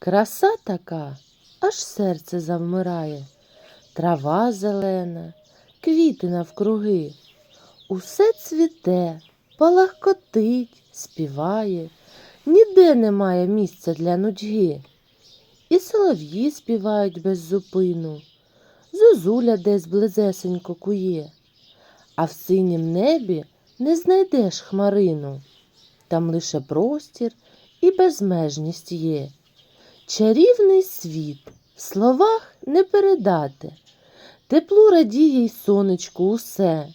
Краса така, аж серце завмирає, трава зелена, квіти навкруги. Усе цвіте, палахкотить, співає, ніде немає місця для нудьги. І солов'ї співають без зупину, зозуля десь близесенько кує, а в синім небі не знайдеш хмарину, там лише простір і безмежність є. Чарівний світ, в словах не передати. Теплу радіє й сонечку усе,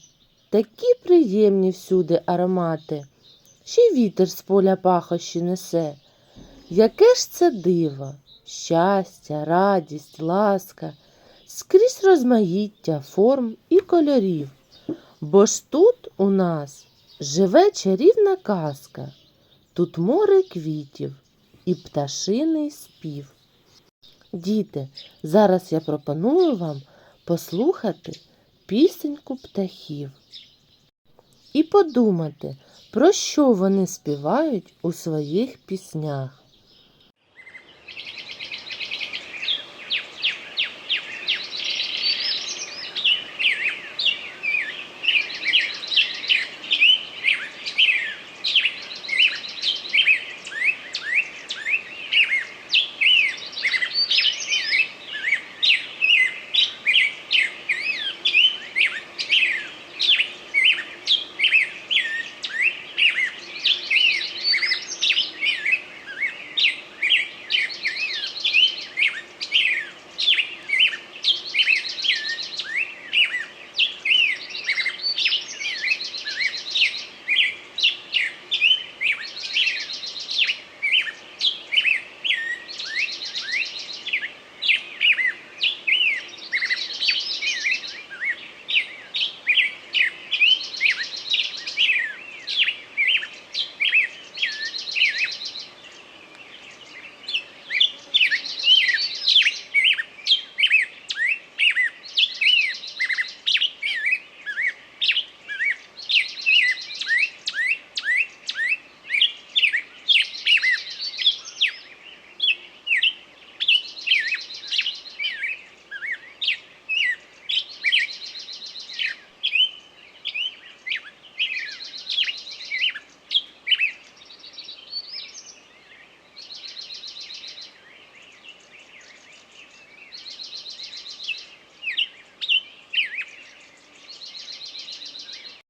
такі приємні всюди аромати, ще й вітер з поля пахощі несе. Яке ж це диво, щастя, радість, ласка, скрізь розмаїття форм і кольорів. Бо ж тут у нас живе чарівна казка, тут море квітів і пташиний спів. Діти, зараз я пропоную вам послухати пісеньку птахів і подумати, про що вони співають у своїх піснях.